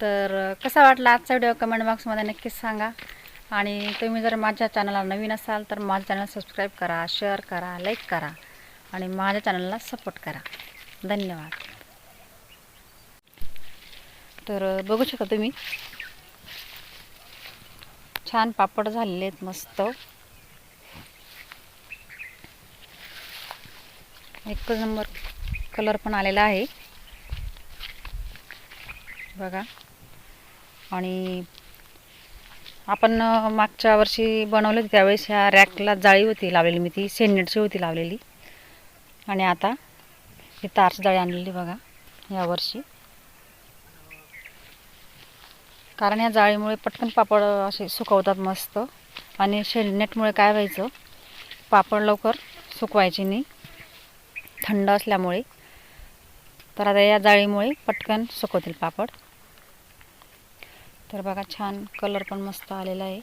तर कसा वाटला आजचा व्हिडिओ कमेंट बॉक्समध्ये नक्कीच सांगा. आणि तुम्ही जर माझ्या चॅनलला नवीन असाल तर माझ्या चॅनल सबस्क्राईब करा शेअर करा लाईक करा आणि माझ्या चॅनलला सपोर्ट करा. धन्यवाद. तर बघू शकता तुम्ही. छान पापड झालेले आहेत मस्त. एकच नंबर कलर पण आलेला आहे. बघा. आणि आपण मागच्या वर्षी बनवलं त्यावेळेस ह्या रॅकला जाळी होती लावलेली मी ती सेंडनेटची होती लावलेली. आणि आता ही तारची जाळी आणलेली बघा यावर्षी कारण या जाळीमुळे पटकन पापड असे सुकवतात मस्त. आणि शेडनेटमुळे काय व्हायचं पापड लवकर सुकवायचे नाही. थंड असल्यामुळे. तर आता या जाळीमुळे पटकन सुकवतील पापड. तर बघा छान कलर पण मस्त आलेला आहे.